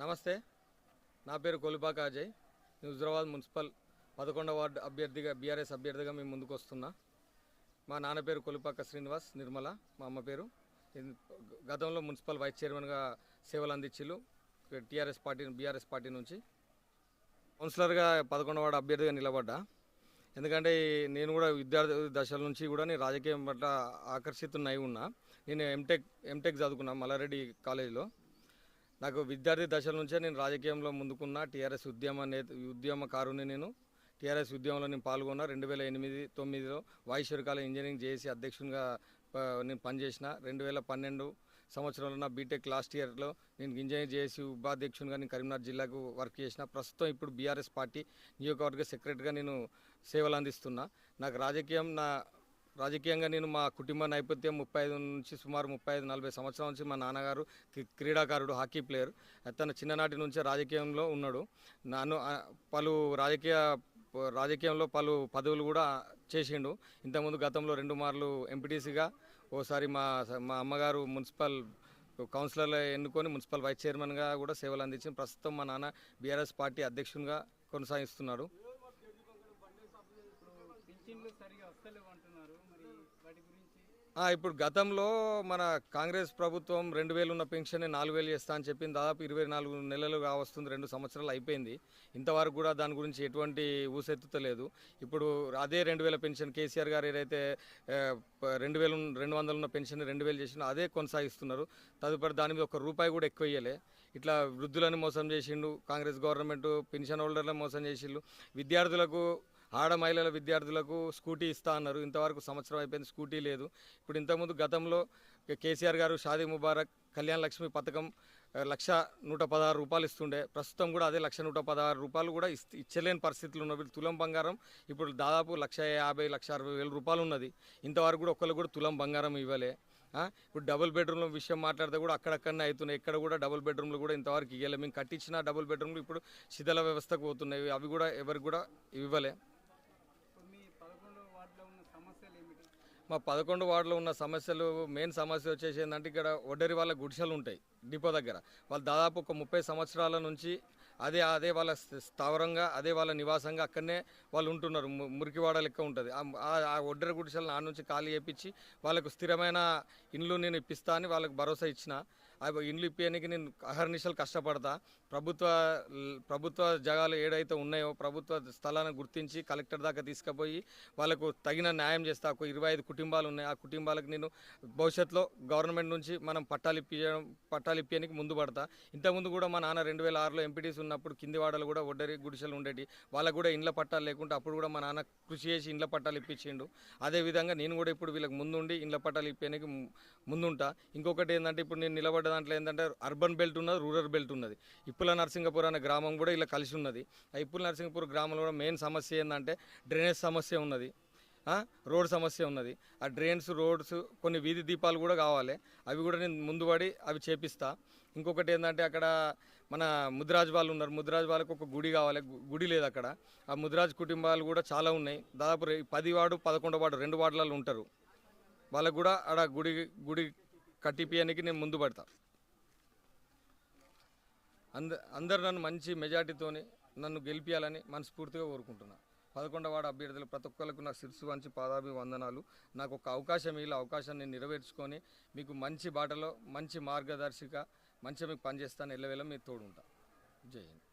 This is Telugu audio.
నమస్తే. నా పేరు కొలిపాక అజయ్. హుజరాబాద్ మున్సిపల్ పదకొండవ వార్డు అభ్యర్థిగా బీఆర్ఎస్ అభ్యర్థిగా మేము ముందుకు వస్తున్నా. మా నాన్న పేరు కొలిపాక శ్రీనివాస్ నిర్మల మా అమ్మ పేరు. గతంలో మున్సిపల్ వైస్ చైర్మన్గా సేవలు అందించిల్లు టీఆర్ఎస్ పార్టీ బీఆర్ఎస్ పార్టీ నుంచి. కౌన్సిలర్గా పదకొండవ వార్డు అభ్యర్థిగా నిలబడ్డా. ఎందుకంటే నేను కూడా విద్యార్థి దశల నుంచి కూడా నేను రాజకీయం పట్ల ఆకర్షితున్నై ఉన్నా. నేను ఎంటెక్ ఎంటెక్ చదువుకున్నా మల్లారెడ్డి కాలేజీలో. నాకు విద్యార్థి దశల నుంచే నేను రాజకీయంలో ముందుకున్న. టీఆర్ఎస్ ఉద్యమ నేత ఉద్యమకారుని నేను. టీఆర్ఎస్ ఉద్యమంలో నేను పాల్గొన్న రెండు వేల ఎనిమిది తొమ్మిదిలో వాయుశ్వరి కాలేజ్ ఇంజనీరింగ్ చేసి అధ్యక్షునిగా నేను పనిచేసిన. రెండు వేల పన్నెండు సంవత్సరంలో నా బీటెక్ లాస్ట్ ఇయర్లో నేను ఇంజనీర్ చేసి ఉపాధ్యక్షునిగా నేను కరీంనగర్ జిల్లాకు వర్క్ చేసిన. ప్రస్తుతం ఇప్పుడు బీఆర్ఎస్ పార్టీ నియోజకవర్గ సెక్రటరీగా నేను సేవలు అందిస్తున్నా నాకు రాజకీయం నా రాజకీయంగా నేను మా కుటుంబ నేపథ్యం ముప్పై ఐదు నుంచి సుమారు ముప్పై ఐదు నలభై సంవత్సరాల నుంచి మా నాన్నగారు క్రీడాకారుడు హాకీ ప్లేయర్. తన చిన్ననాటి నుంచే రాజకీయంలో ఉన్నాడు. నన్ను పలు రాజకీయ రాజకీయంలో పలు పదవులు కూడా చేసిండు. ఇంతకుముందు గతంలో రెండు మార్లు ఎంపీటీసీగా ఓసారి మా మా అమ్మగారు మున్సిపల్ కౌన్సిలర్లు ఎన్నుకొని మున్సిపల్ వైస్ చైర్మన్గా కూడా సేవలు అందించి ప్రస్తుతం మా నాన్న బీఆర్ఎస్ పార్టీ అధ్యక్షునిగా కొనసాగిస్తున్నాడు. ఇప్పుడు గతంలో మన కాంగ్రెస్ ప్రభుత్వం రెండు వేలు ఉన్న పెన్షన్ నాలుగు వేలు చేస్తా అని చెప్పింది. దాదాపు ఇరవై నాలుగు నెలలు కావస్తుంది రెండు సంవత్సరాలు అయిపోయింది. ఇంతవరకు కూడా దాని గురించి ఎటువంటి ఊసెత్తుతలేదు. ఇప్పుడు అదే రెండు వేల పెన్షన్ కేసీఆర్ గారు ఏదైతే రెండు వేలు రెండు వందలు ఉన్న పెన్షన్ రెండు వేలు చేసిండో అదే కొనసాగిస్తున్నారు. తదుపరి దాని మీద ఒక రూపాయి కూడా ఎక్కువ ఇయ్యలే. ఇట్లా వృద్ధులను మోసం చేసిండు కాంగ్రెస్ గవర్నమెంట్ పెన్షన్ హోల్డర్లను మోసం చేసిండు. విద్యార్థులకు ఆడ మహిళల విద్యార్థులకు స్కూటీ ఇస్తా అన్నారు. ఇంతవరకు సంవత్సరం అయిపోయింది స్కూటీ లేదు. ఇప్పుడు ఇంతకుముందు గతంలో కేసీఆర్ గారు షాదీ ముబారక్ కళ్యాణ లక్ష్మి పథకం లక్ష నూట పదహారు రూపాయలు ఇస్తుండే. ప్రస్తుతం కూడా అదే లక్ష నూట పదహారు రూపాయలు కూడా ఇస్త్ ఇచ్చలేని పరిస్థితులు ఉన్నవి. తులం బంగారం ఇప్పుడు దాదాపు లక్ష యాభై లక్ష అరవై వేల రూపాయలు ఉన్నది. ఇంతవరకు కూడా ఒక్కరు కూడా తులం బంగారం ఇవ్వలే. ఇప్పుడు డబుల్ బెడ్రూమ్ల విషయం మాట్లాడితే కూడా అక్కడక్కడనే అవుతున్నాయి. ఇక్కడ కూడా డబుల్ బెడ్రూమ్లు కూడా ఇంతవరకు ఇవ్వలే మేము కట్టించిన డబుల్ బెడ్రూమ్లు ఇప్పుడు శిథిల వ్యవస్థకు పోతున్నాయి. అవి కూడా ఎవరికి కూడా ఇవ్వలే ఇప్పుడు మీ పదకొండవ వార్డులో ఉన్న సమస్యలు ఏమిటి మా పదకొండు వార్డులో ఉన్న సమస్యలు మెయిన్ సమస్య వచ్చేసి ఏంటంటే ఇక్కడ ఒడ్డరి వాళ్ళ గుడిసెలు ఉంటాయి డిపో దగ్గర. వాళ్ళు దాదాపు ఒక ముప్పై సంవత్సరాల నుంచి అదే అదే వాళ్ళ స్థ- స్థావరంగా అదే వాళ్ళ నివాసంగా అక్కడనే వాళ్ళు ఉంటున్నారు. మురికివాడ లెక్క ఉంటుంది. ఆ- ఒడ్డరి గుడిసెలు నా నుంచి ఖాళీ చేపించి వాళ్ళకు స్థిరమైన ఇండ్లు నేను ఇప్పిస్తా అని వాళ్ళకు భరోసా ఇచ్చిన. ఇండ్లు ఇప్పేయడానికి నేను అహర్నిశలు కష్టపడతా. ప్రభుత్వ ప్రభుత్వ జగాలు ఏడైతే ఉన్నాయో ప్రభుత్వ స్థలాలను గుర్తించి కలెక్టర్ దాకా తీసుకుపోయి వాళ్ళకు తగిన న్యాయం చేస్తా. ఒక ఇరవై ఐదు కుటుంబాలు ఉన్నాయి. ఆ కుటుంబాలకు నేను భవిష్యత్తులో గవర్నమెంట్ నుంచి మనం పట్టాలు ఇప్పించడం పట్టాలు ఇప్పించడానికి ముందు పడతా. ఇంతకుముందు కూడా మా నాన్న రెండు వేల ఆరులో ఎంపీటీస్ ఉన్నప్పుడు కింది వాడలు కూడా ఒడ్డరి గుడిసెలు ఉండేటి. వాళ్ళకు కూడా ఇండ్ల పట్టాలు లేకుంటే అప్పుడు కూడా మా నాన్న కృషి చేసి ఇండ్ల పట్టాలు ఇప్పించిండు. అదేవిధంగా నేను కూడా ఇప్పుడు వీళ్ళకి ముందుండి ఇండ్ల పట్టాలు ఇప్పించడానికి ముందుంటా. ఇంకొకటి ఏంటంటే ఇప్పుడు నేను నిలబడ్డ దాంట్లో ఏంటంటే అర్బన్ బెల్ట్ ఉన్నది రూరల్ బెల్ట్ ఉన్నది. ఇప్పుల నరసింగపూర్ అనే గ్రామం కూడా ఇలా కలిసి ఉన్నది. ఆ ఇప్పుల నరసింగపూర్ గ్రామంలో కూడా మెయిన్ సమస్య ఏంటంటే డ్రైనేజ్ సమస్య ఉన్నది. రోడ్ సమస్య ఉన్నది. ఆ డ్రైన్స్ రోడ్స్ కొన్ని వీధి దీపాలు కూడా కావాలి. అవి కూడా నేను ముందు పడి అవి చేపిస్తా. ఇంకొకటి ఏంటంటే అక్కడ మన ముద్రాజ్ వాళ్ళు ఉన్నారు. ముద్రాజ్ వాళ్ళకు ఒక గుడి కావాలి. గుడి లేదు అక్కడ. ఆ ముద్రాజ్ కుటుంబాలు కూడా చాలా ఉన్నాయి. దాదాపు పది వాడు పదకొండు వాడు రెండు వార్డులలో ఉంటారు. వాళ్ళకు కూడా అక్కడ గుడి గుడి కట్టిపియానికి నేను ముందు పడతా. అంద అందరు నన్ను మంచి మెజార్టీతోని నన్ను గెలిపించాలని మనస్ఫూర్తిగా కోరుకుంటున్నా. పదకొండవ వాడ అభ్యర్థులు ప్రతి ఒక్కరికి నాకు శిరస్సు వంచి పాదాభి వందనాలు నాకు ఒక అవకాశం ఇలా అవకాశాన్ని నెరవేర్చుకొని మీకు మంచి బాటలో మంచి మార్గదర్శిక మంచిగా మీకు పనిచేస్తాను ఎల్లవేళ మీరు తోడుంటా. జై హింద్.